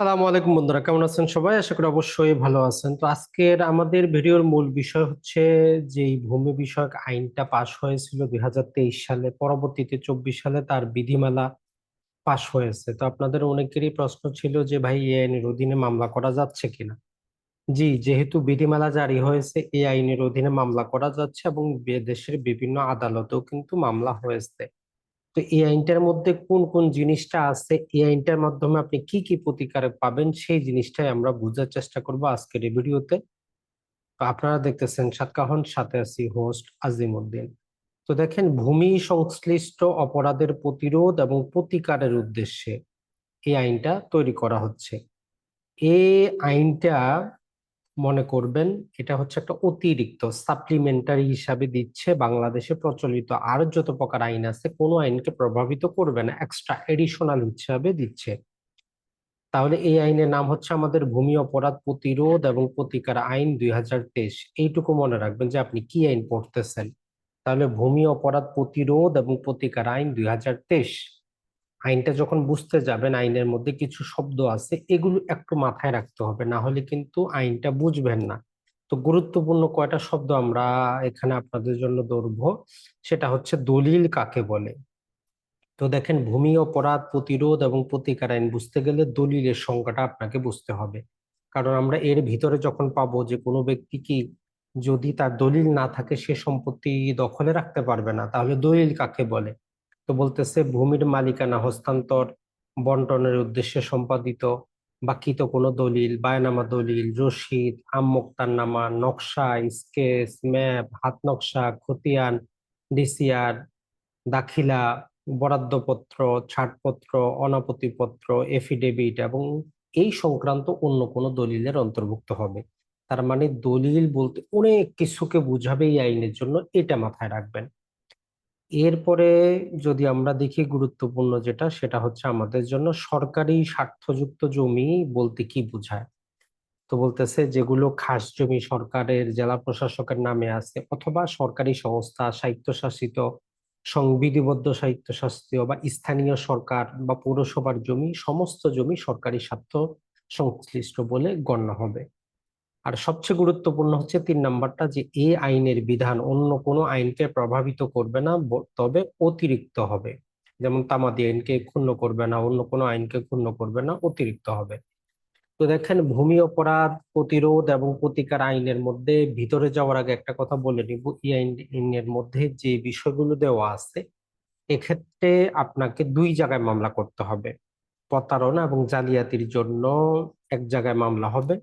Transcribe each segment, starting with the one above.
সালামু আলাইকুম বন্ধুরা, কেমন আছেন সবাই? আশা করি অবশ্যই ভালো আছেন। তো আজকের আমাদের ভিডিওর মূল বিষয় হচ্ছে যে ভূমি বিষয়ক আইনটা পাশ হয়েছিল দুই হাজার তেইশ সালে, পরবর্তীতে চব্বিশ সালে তার বিধিমালা পাশ হয়েছে। তো আপনাদের অনেকেরই প্রশ্ন ছিল যে, ভাই, এই আইনের অধীনে মামলা করা যাচ্ছে কিনা জি, যেহেতু বিধিমালা জারি হয়েছে, এই আইনের অধীনে মামলা করা যাচ্ছে এবং দেশের বিভিন্ন আদালতেও কিন্তু মামলা হয়েছে। তো এই আইনটার মধ্যে কোন কোন জিনিসটা আছে? এই আইনটার মাধ্যমে আপনি কি কি প্রতিকার পাবেন? সেই জিনিসটাই আমরা বোঝার চেষ্টা করব আজকের এই ভিডিওতে। তো আপনারা দেখতেছেন সাতকাহন, সাথে আছি হোস্ট আজিমউদ্দিন তো দেখেন, ভূমি সংশ্লিষ্ট অপরাধের প্রতিরোধ এবং প্রতিকারের উদ্দেশ্যে এই আইনটা তৈরি করা হচ্ছে। এই আইনটা মনে করবেন, এটা হচ্ছে একটা অতিরিক্ত সাপ্লিমেন্টারি হিসাবে দিচ্ছে বাংলাদেশে প্রচলিত। আর যত প্রকার আইন আছে, কোনো আইনকে প্রভাবিত করবে না এক্সট্রা এডিশনাল হিসাবে দিচ্ছে। তাহলে এই আইনের নাম হচ্ছে আমাদের ভূমি অপরাধ প্রতিরোধ এবং প্রতিকার আইন দুই হাজার তেইশ। এইটুকু মনে রাখবেন যে আপনি কি আইন পড়তেছেন। তাহলে ভূমি অপরাধ প্রতিরোধ এবং প্রতিকার আইন দুই হাজার তেইশ। আইনটা যখন বুঝতে যাবেন, আইনের মধ্যে কিছু শব্দ আছে, এগুলো একটু মাথায় রাখতে হবে। না হলে কিন্তু আইনটা বুঝবেন না। তো গুরুত্বপূর্ণ কয়টা শব্দ আমরা এখানে আপনাদের জন্য ধরবো, সেটা হচ্ছে দলিল কাকে বলে? তো দেখেন, ভূমি, অপরাধ, প্রতিরোধ এবং প্রতিকার আইন বুঝতে গেলে দলিলের সংজ্ঞাটা আপনাকে বুঝতে হবে। কারণ আমরা এর ভিতরে যখন পাবো যে কোনো ব্যক্তি কি যদি তার দলিল না থাকে, সে সম্পত্তি দখলে রাখতে পারবে না, তাহলে দলিল কাকে বলে? তো বলতেছে, ভূমির মালিকানা, হস্তান্তর, বন্টনের উদ্দেশ্যে সম্পাদিত, বাকিত কোনো দলিল, বায়নামা দলিল রসিদ আমোক্তারনামা নকশা, স্কেচ, ম্যাপ, হাত নকশা, খতিয়ান, ডিসিআর, দাখিলা, বরাদ্দপত্র, ছাড়পত্র, অনাপত্তিপত্র, এফিডেভিট এবং এই সংক্রান্ত অন্য কোনো দলিলের অন্তর্ভুক্ত হবে। তার মানে দলিল বলতে অনেক কিছুকে বুঝাবে এই আইনের জন্য, এটা মাথায় রাখবেন। এরপরে যদি আমরা দেখি গুরুত্বপূর্ণ যেটা, সেটা হচ্ছে আমাদের জন্য সরকারি স্বার্থযুক্ত জমি বলতে কি বোঝায়? তো বলতেছে যেগুলো খাস জমি সরকারের জেলা প্রশাসকের নামে আছে অথবা সরকারি সংস্থা, স্বায়ত্তশাসিত, সংবিধিবদ্ধ স্বায়ত্তশাসিত বা স্থানীয় সরকার বা পৌরসভার জমি, সমস্ত জমি সরকারি স্বার্থ সংশ্লিষ্ট বলে গণ্য হবে। আর সবচেয়ে গুরুত্বপূর্ণ হচ্ছে তিন নাম্বারটা যে এই আইনের বিধান অন্য কোনো আইনকে প্রভাবিত করবে না তবে অতিরিক্ত হবে। যেমন তামাদি আইনকে ক্ষুণ্ণ করবে না, অন্য কোনো আইনকে ক্ষুণ্ণ করবে না, অতিরিক্ত হবে। তো দেখেন, ভূমি অপরাধ, প্রতিরোধ এবং প্রতিকার আইনের মধ্যে ভিতরে যাওয়ার আগে একটা কথা বলে নিব। এই আইন- আইনের মধ্যে যে বিষয়গুলো দেওয়া আছে, এক্ষেত্রে আপনাকে দুই জায়গায় মামলা করতে হবে। প্রতারণা এবং জালিয়াতির জন্য এক জায়গায় মামলা হবে।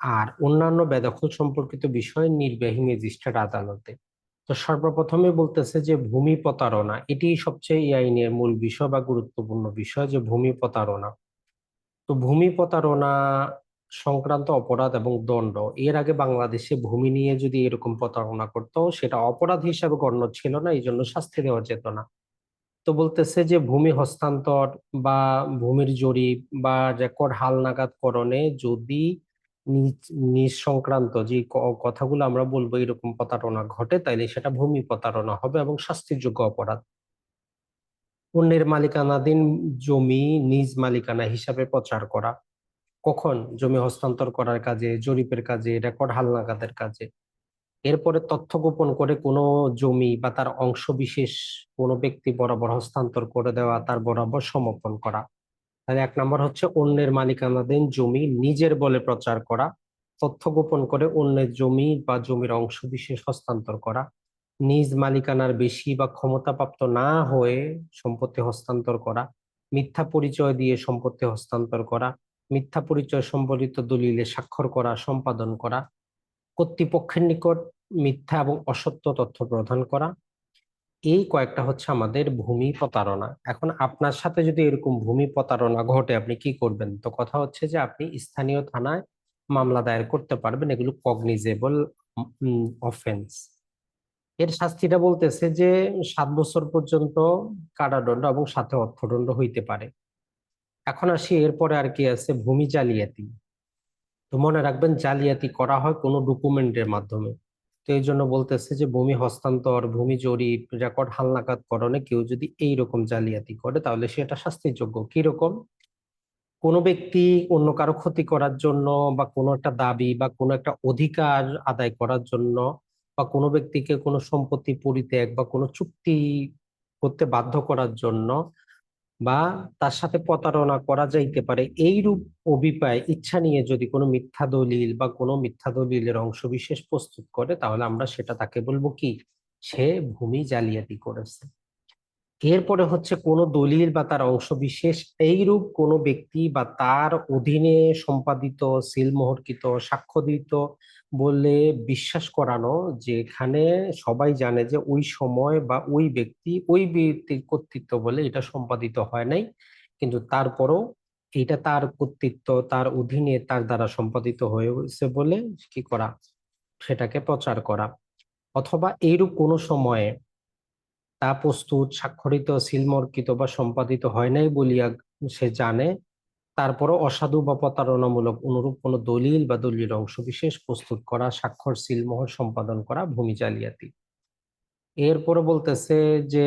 আর অন্যান্য বেদখল সম্পর্কিত বিষয় নির্বাহী ম্যাজিস্ট্রেট আদালতে। তো সর্বপ্রথমে বলতেছে যে ভূমি প্রতারণা এটি সবচেয়ে এই আইনের মূল বিষয় বা গুরুত্বপূর্ণ বিষয় যে ভূমি প্রতারণা। তো ভূমি প্রতারণা সংক্রান্ত অপরাধ এবং দণ্ড, এর আগে বাংলাদেশে ভূমি নিয়ে যদি এরকম প্রতারণা করতো, সেটা অপরাধ হিসাবে গণ্য ছিল না এই জন্য শাস্তি দেওয়া যেত না। তো বলতেছে যে ভূমি হস্তান্তর বা ভূমির জরিপ বা রেকর্ড হালনাগাদকরণে যদি নিজ সংক্রান্ত যে কথাগুলো আমরা বলব এরকম প্রতারণা ঘটে, তাইলে সেটা ভূমি প্রতারণা হবে এবং শাস্তিযোগ্য অপরাধ। অন্যের মালিকানাধীন জমি নিজ মালিকানা হিসাবে প্রচার করা। কখন? জমি হস্তান্তর করার কাজে, জরিপের কাজে, রেকর্ড হালনাগাদের কাজে। এরপরে তথ্য গোপন করে কোনো জমি বা তার অংশ বিশেষ কোনো ব্যক্তি বরাবর হস্তান্তর করে দেওয়া, তার বরাবর সমর্পণ করা। তাহলে এক নম্বর হচ্ছে অন্যের মালিকানাধীন জমি নিজের বলে প্রচার করা, তথ্য গোপন করে অন্যের জমি বা জমির অংশ বিশেষ হস্তান্তর করা, নিজ মালিকানার বেশি বা ক্ষমতাপ্রাপ্ত না হয়ে সম্পত্তি হস্তান্তর করা, মিথ্যা পরিচয় দিয়ে সম্পত্তি হস্তান্তর করা, মিথ্যা পরিচয় সম্বলিত দলিলে স্বাক্ষর করা, সম্পাদন করা, কর্তৃপক্ষের নিকট মিথ্যা এবং অসত্য তথ্য প্রদান করা এই কয়েকটা হচ্ছে আমাদের ভূমি প্রতারণা। এখন আপনার সাথে যদি এরকম ভূমি প্রতারণা ঘটে, আপনি কি করবেন? তো কথা হচ্ছে যে, আপনি স্থানীয় থানায় মামলা দায়ের করতে পারবেন। এগুলো কগনিজেবল অফেন্স এর শাস্তিটা বলতেছে যে, সাত বছর পর্যন্ত কারাদণ্ড এবং সাথে অর্থদণ্ড হইতে পারে। এখন আসি, এরপরে আর কি আছে, ভূমি জালিয়াতি। তো মনে রাখবেন, জালিয়াতি করা হয় কোনো ডকুমেন্টের মাধ্যমে। তো এই জন্য বলতেছে যে, ভূমি হস্তান্তর, ভূমি জরিপ রেকর্ড হালনাগাদ করণে কেউ যদি এই রকম জালিয়াতি করে, তাহলে সেটা শাস্তিযোগ্য। কীরকম? কোনো ব্যক্তি অন্য কারও ক্ষতি করার জন্য বা কোনো একটা দাবি বা কোনো একটা অধিকার আদায় করার জন্য বা কোনো ব্যক্তিকে কোনো সম্পত্তি পরিত্যাগ বা কোনো চুক্তি করতে বাধ্য করার জন্য বা তার সাথে প্রতারণা করা যাইতে পারে, এইরূপ অভিপ্রায় ইচ্ছা নিয়ে যদি কোনো মিথ্যা দলিল বা কোনো মিথ্যা দলিলের অংশ বিশেষ প্রস্তুত করে, তাহলে আমরা সেটা তাকে বলব কি? সে ভূমি জালিয়াতি করেছে। এরপরে হচ্ছে কোনো দলিল বা তার অংশ বিশেষ এইরূপ কোনো ব্যক্তি বা তার অধীনে সম্পাদিত, সিলমোহরকৃত, সাক্ষ্যদিত বলে বিশ্বাস করানো, যেখানে সবাই জানে যে ওই সময় বা ওই ব্যক্তি ওই ব্যক্তির কর্তৃত্ব বলে এটা সম্পাদিত হয় নাই, কিন্তু তারপরও এটা তার কর্তৃত্ব, তার অধীনে তার দ্বারা সম্পাদিত হয়েছে বলে কি করা, সেটাকে প্রচার করা। অথবা এইরূপ কোনো সময়ে তা প্রস্তুত, স্বাক্ষরিত, সিলমর্কিত বা সম্পাদিত হয় নাই বলিয়া সে জানে। তারপরও অসাধু বা প্রতারণামূলক অনুরূপ কোনো দলিল বা দলিল অংশ বিশেষ প্রস্তুত করা, স্বাক্ষর, সিলমোহর সম্পাদন করা ভূমি জালিয়াতি। এরপরে বলতেছে যে,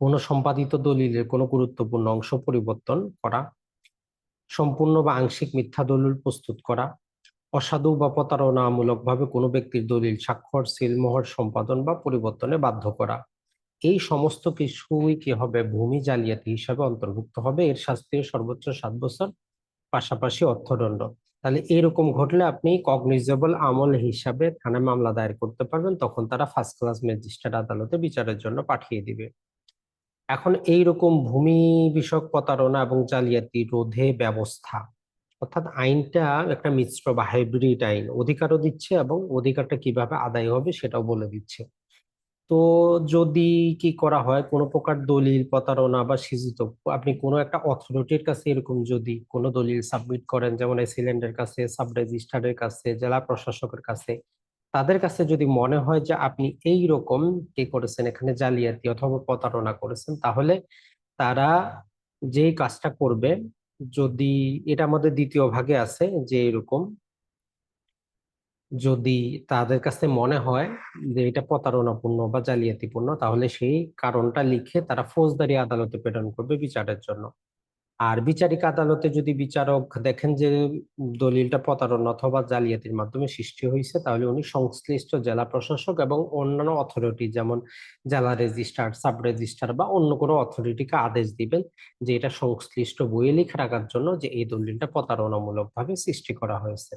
কোনো সম্পাদিত দলিলের কোনো গুরুত্বপূর্ণ অংশ পরিবর্তন করা, সম্পূর্ণ বা আংশিক মিথ্যা দলিল প্রস্তুত করা অসাধু বা প্রতারণামূলকভাবে কোনো ব্যক্তির দলিল, স্বাক্ষর, সিলমোহর সম্পাদন বা পরিবর্তনে বাধ্য করা। এই সমস্ত কিছুই কি হবে? ভূমি জালিয়াতি হিসাবে অন্তর্ভুক্ত হবে? এর শাস্তি সর্বোচ্চ সাত বছর পাশাপাশি অর্থদণ্ড। তাহলে এরকম ঘটলে আপনি কগনিজেবল আমল হিসাবে থানায় মামলা দায়ের করতে পারবেন, তখন তারা ফার্স্ট ক্লাস ম্যাজিস্ট্রেট আদালতে বিচারের জন্য পাঠিয়ে দিবে। এখন এই রকম ভূমি বিষয়ক প্রতারণা এবং জালিয়াতি রোধে ব্যবস্থা অর্থাৎ আইনটা একটা মিশ্র বা হাইব্রিড আইন। অধিকারও দিচ্ছে এবং অধিকারটা কীভাবে আদায় হবে সেটাও বলে দিচ্ছে। তো যদি কি করা হয়, কোনো প্রকার দলিল, প্রতারণা বা সিজিত, আপনি কোনো একটা অথরিটির কাছে এরকম যদি কোনো দলিল সাবমিট করেন, যেমন সিলেন্ডের কাছে সাব রেজিস্ট্রারের কাছে, জেলা প্রশাসকের কাছে, তাদের কাছে যদি মনে হয় যে আপনি এই রকম কি করেছেন, এখানে জালিয়াতি অথবা প্রতারণা করেছেন, তাহলে তারা যেই কাজটা করবে যদি এটা আমাদের দ্বিতীয় ভাগে আছে যে এরকম, যদি তাদের কাছে মনে হয় যে এটা প্রতারণাপূর্ণ বা জালিয়াতিপূর্ণ, তাহলে সেই কারণটা লিখে তারা ফৌজদারি আদালতে প্রেরণ করবে বিচারের জন্য। আর বিচারিক আদালতে যদি বিচারক দেখেন যে দলিলটা প্রতারণা অথবা জালিয়াতির মাধ্যমে সৃষ্টি হয়েছে তাহলে উনি সংশ্লিষ্ট জেলা প্রশাসক এবং অন্যান্য অথরিটি যেমন জেলা রেজিস্ট্রার সাব রেজিস্ট্রার বা অন্য কোনো অথরিটিকে আদেশ দিবেন যে এটা সংশ্লিষ্ট বইয়ে লিখে রাখার জন্য যে এই দলিলটা প্রতারণামূলক ভাবে সৃষ্টি করা হয়েছে।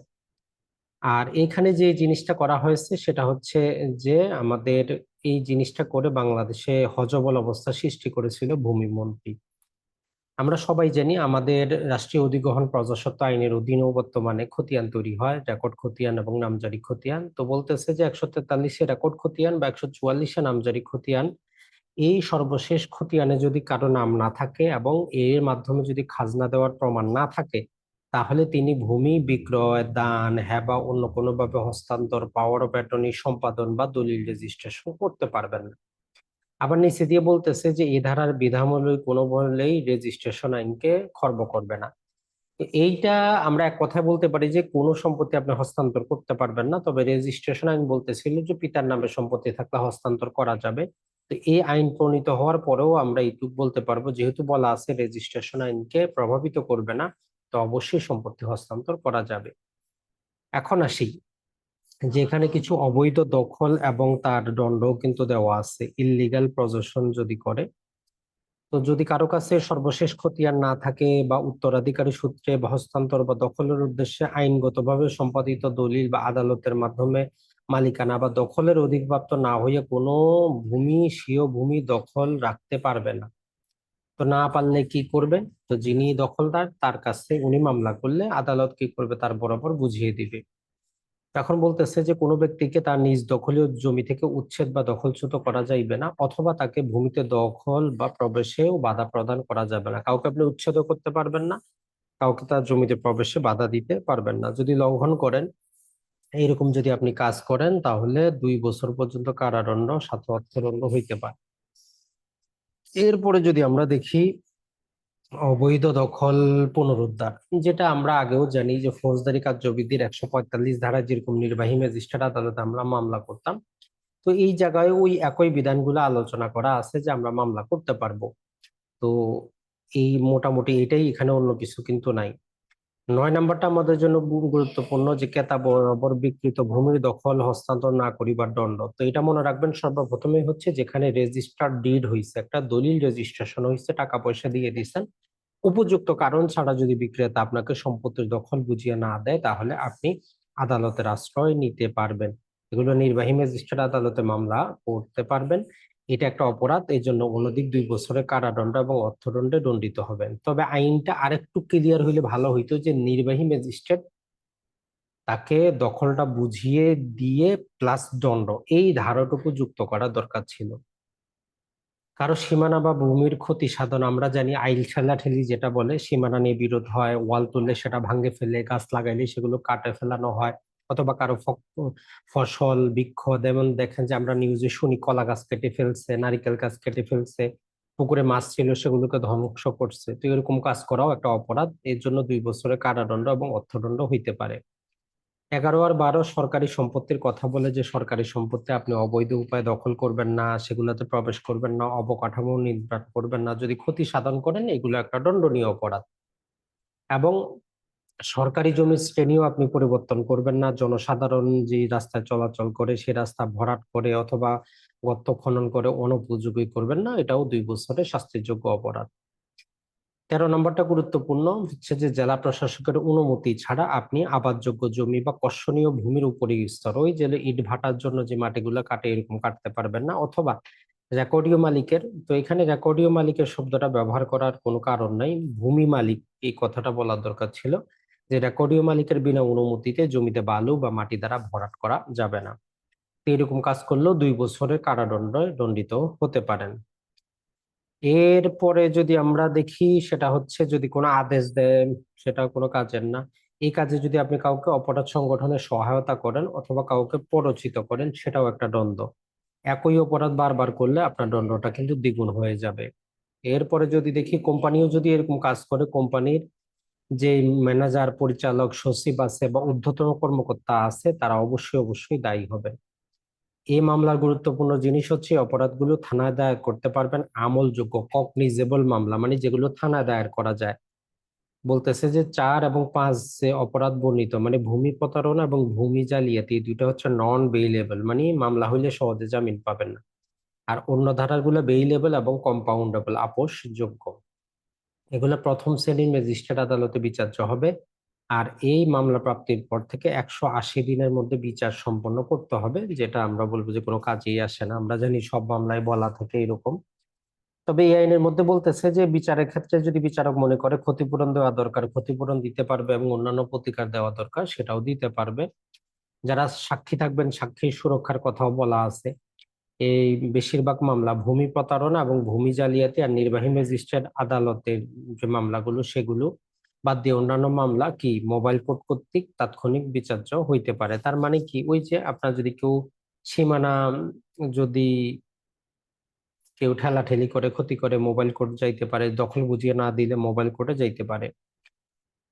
আর এখানে যে জিনিসটা করা হয়েছে, সেটা হচ্ছে যে আমাদের এই জিনিসটা করে বাংলাদেশে হজবল অবস্থা সৃষ্টি করেছিল ভূমি মন্ত্রী। আমরা সবাই জানি আমাদের রাষ্ট্রীয় অধিগ্রহণ প্রজাস্বত্ব আইনের অধীনেও বর্তমানে খতিয়ান তৈরি হয়, রেকর্ড খতিয়ান এবং নামজারি খতিয়ান। তো বলতেছে যে একশো তেতাল্লিশে রেকর্ড খতিয়ান বা একশো চুয়াল্লিশে নামজারি খতিয়ান। এই সর্বশেষ খতিয়ানে যদি কারও নাম না থাকে এবং এর মাধ্যমে যদি খাজনা দেওয়ার প্রমাণ না থাকে, তাহলে তিনি ভূমি, বিক্রয়, দান হ্যাঁ বা অন্য কোনোভাবে হস্তান্তর পাওয়ার অ্যাটর্নি সম্পাদন বা দলিল রেজিস্ট্রেশন করতে পারবেন না। আবার নিচে দিয়ে বলতেছে যে এই ধারার বিধামূলক কোনো বলেই রেজিস্ট্রেশন আইনকে খর্ব করবে না। এইটা আমরা এক কথায় বলতে পারি যে, কোনো সম্পত্তি আপনি হস্তান্তর করতে পারবেন না। তবে রেজিস্ট্রেশন আইন বলতেছিল যে, পিতার নামে সম্পত্তি থাকলে হস্তান্তর করা যাবে। তো এই আইন প্রণীত হওয়ার পরেও আমরা এইটুক বলতে পারব, যেহেতু বলা আছে রেজিস্ট্রেশন আইনকে প্রভাবিত করবে না, তো অবশ্যই সম্পত্তি হস্তান্তর করা যাবে। এখন আসি। যেখানে কিছু অবৈধ দখল এবং তার দণ্ড কিন্তু দেওয়া আছে ইললিগাল প্রজেশন যদি করে। তো যদি কারও কাছে সর্বশেষ খতিয়ান না থাকে বা উত্তরাধিকারী সূত্রে বা হস্তান্তর বা দখলের উদ্দেশ্যে আইনগতভাবে সম্পাদিত দলিল বা আদালতের মাধ্যমে মালিকানা বা দখলের অধিকপ্রাপ্ত না হয়ে কোনো ভূমি, স্বীয় ভূমি দখল রাখতে পারবে না। তো না পারলে কি করবে? তো যিনি দখলদার, তার কাছে উনি মামলা করলে আদালত কি করবে? তার বরাবর বুঝিয়ে দিবে। এখন বলতেছে যে কোনো ব্যক্তিকে তার নিজ দখলীয় জমি থেকে উচ্ছেদ বা দখলচ্যুত করা যাইবে না, অথবা তাকে ভূমিতে দখল বা প্রবেশেও বাধা প্রদান করা যাবে না। কাউকে আপনি উচ্ছেদ করতে পারবেন না, কাউকে তার জমিতে প্রবেশে বাধা দিতে পারবেন না। যদি লঙ্ঘন করেন, এইরকম যদি আপনি কাজ করেন, তাহলে দুই বছর পর্যন্ত কারাদণ্ড, সাথে অর্থদণ্ড হইতে পারে। এরপরে যদি আমরা দেখি অবৈধ দখল পুনরুদ্ধার, যেটা আমরা আগেও জানি যে ফৌজদারি কার্যবিধির একশো পঁয়তাল্লিশ ধারা যেরকম নির্বাহী ম্যাজিস্ট্রেট আদালতে আমরা মামলা করতাম। তো এই জায়গায় ওই একই বিধানগুলো আলোচনা করা আছে যে আমরা মামলা করতে পারব। তো এই মোটামুটি এটাই এখানে অন্য কিছু কিন্তু নাই। নয় নাম্বারটা আমাদের জন্য গুরুত্বপূর্ণ যে ক্রেতা বরাবর বিকৃত ভূমির দখল, হস্তান্তর না করিবার দণ্ড। তো এটা মনে রাখবেন সর্বপ্রথমে হচ্ছে যেখানে রেজিস্টার ডিড হইছে, একটা দলিল রেজিস্ট্রেশন হয়েছে টাকা পয়সা দিয়ে দিচ্ছেন উপযুক্ত কারণ ছাড়া যদি বিক্রেতা আপনাকে সম্পত্তির দখল বুঝিয়ে না দেয়, তাহলে আপনি আদালতের আশ্রয় নিতে পারবেন। এগুলো নির্বাহী ম্যাজিস্ট্রেট আদালতে মামলা করতে পারবেন। এটা একটা অপরাধ এই জন্য অনধিক দুই বছরের কারাদণ্ড এবং অর্থদণ্ডে দণ্ডিত হবেন। তবে আইনটা আরেকটু ক্লিয়ার হইলে ভালো হইতো যে নির্বাহী ম্যাজিস্ট্রেট তাকে দখলটা বুঝিয়ে দিয়ে প্লাস দণ্ড, এই ধারাটুকু যুক্ত করা দরকার ছিল। কারও সীমানা বা ভূমির ক্ষতি সাধন আমরা জানি, আইল ঠেলাঠেলি যেটা বলে, সীমানা নিয়ে বিরোধ হয়, ওয়াল তুললে সেটা ভাঙে ফেলে, গাছ লাগাইলে সেগুলো কাটে ফেলানো হয়। অথবা কারও ফসল বৃক্ষ যেমন দেখেন যে আমরা নিউজে শুনি, কলা গাছ কেটে ফেলছে, নারিকেল গাছ কেটে ফেলছে, পুকুরে মাছ ছিল, সেগুলোকে ধ্বংস করছে। তো এরকম কাজ করাও একটা অপরাধ। এর জন্য দুই বছরের কারাদণ্ড এবং অর্থদণ্ড হইতে পারে। এগারো আর বারো, সরকারি সম্পত্তির কথা বলে যে সরকারি সম্পত্তি আপনি অবৈধ উপায়ে দখল করবেন না, সেগুলোতে প্রবেশ করবেন না, অবকাঠামো নির্মাণ করবেন না, যদি ক্ষতি সাধন করেন, এগুলো একটা দণ্ডনীয় অপরাধ। এবং সরকারি জমির শ্রেণীও আপনি পরিবর্তন করবেন না। জনসাধারণ যে রাস্তায় চলাচল করে, সে রাস্তা ভরাট করে অথবা গর্ত খনন করে অনুপযোগী করবেন না, এটাও দুই বছরের শাস্তিযোগ্য অপরাধ। তেরো নম্বরটা গুরুত্বপূর্ণ হচ্ছে যে, জেলা প্রশাসকের অনুমতি ছাড়া আপনি আবাদযোগ্য জমি বা কর্ষণীয় ভূমির উপরে স্তর। ওই জেলে ইট ভাটার জন্য যে মাটিগুলো কাটে, এরকম কাটতে পারবেন না অথবা রেকর্ডীয় মালিকের, তো এখানে রেকর্ডীয় মালিকের শব্দটা ব্যবহার করার কোনো কারণ নাই। ভূমি মালিক, এই কথাটা বলার দরকার ছিল। যে রেকর্ডীয় মালিকের বিনা অনুমতিতে জমিতে বালু বা মাটি দ্বারা ভরাট করা যাবে না। এরকম কাজ করলেও দুই বছরের কারাদণ্ড দণ্ডিত হতে পারেন। এরপরে যদি আমরা দেখি, সেটা হচ্ছে যদি কোনো আদেশ দেন, সেটা কোনো কাজের না। এই কাজে যদি আপনি কাউকে অপরাধ সংগঠনের সহায়তা করেন অথবা কাউকে প্ররোচিত করেন, সেটাও একটা দ্বন্দ্ব একই অপরাধ বারবার করলে আপনার দণ্ডটা কিন্তু দ্বিগুণ হয়ে যাবে। এরপরে যদি দেখি, কোম্পানিও যদি এরকম কাজ করে, কোম্পানির যে ম্যানেজার, পরিচালক, সচিব আছে বা ঊর্ধ্বতন কর্মকর্তা আছে, তারা অবশ্যই অবশ্যই দায়ী হবে। এই মামলার গুরুত্বপূর্ণ জিনিস হচ্ছে অপরাধগুলো থানায় দায়ের করতে পারবেন আমলযোগ্য কগনিজেবল মামলা মানে যেগুলো থানায় দায়ের করা যায়। বলতেছে যে চার এবং পাঁচ যে অপরাধ বর্ণিত মানে ভূমি প্রতারণা এবং ভূমি জালিয়াতি দুইটা হচ্ছে নন বেইলেবল মানে মামলা হইলে সহজে জামিন পাবেন না। আর অন্য ধারাগুলো বেইলেবল এবং কম্পাউন্ডেবল আপোষ যোগ্য এগুলো প্রথম শ্রেণির ম্যাজিস্ট্রেট আদালতে বিচার্য হবে। আর এই মামলা প্রাপ্তির পর থেকে একশো আশি দিনের মধ্যে বিচার সম্পন্ন করতে হবে, যেটা আমরা বলব যে কোনো কাজেই আসে না। আমরা জানি সব মামলায় বলা থাকে এরকম। তবে এই আইনের মধ্যে বলতেছে যে বিচারের ক্ষেত্রে যদি বিচারক মনে করে ক্ষতিপূরণ দেওয়া দরকার, ক্ষতিপূরণ দিতে পারবে এবং অন্যান্য প্রতিকার দেওয়া দরকার, সেটাও দিতে পারবে। যারা সাক্ষী থাকবেন, সাক্ষীর সুরক্ষার কথাও বলা আছে। এই বেশিরভাগ মামলা ভূমি প্রতারণা এবং ভূমি জালিয়াতি আর নির্বাহী ম্যাজিস্ট্রেট আদালতের যে মামলাগুলো, সেগুলো বাদ দিয়ে অন্যান্য মামলা কি মোবাইল কোর্ট কর্তৃক তাৎক্ষণিক বিচার্য হইতে পারে? তার মানে কি? ওই যে আপনার যদি কেউ সীমানা, যদি কেউ ঠেলাঠেলি করে, ক্ষতি করে, মোবাইল কোর্ট যাইতে পারে, দখল বুঝিয়ে না দিলে মোবাইল কোর্টে যাইতে পারে।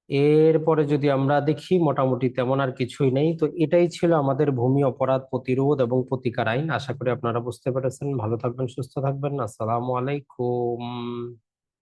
এরপরে যদি আমরা দেখি, মোটামুটি তেমন আর কিছুই নেই। তো এটাই ছিল আমাদের ভূমি অপরাধ প্রতিরোধ এবং প্রতিকার আইন। আশা করি আপনারা বুঝতে পেরেছেন। ভালো থাকবেন, সুস্থ থাকবেন। আসসালামু আলাইকুম।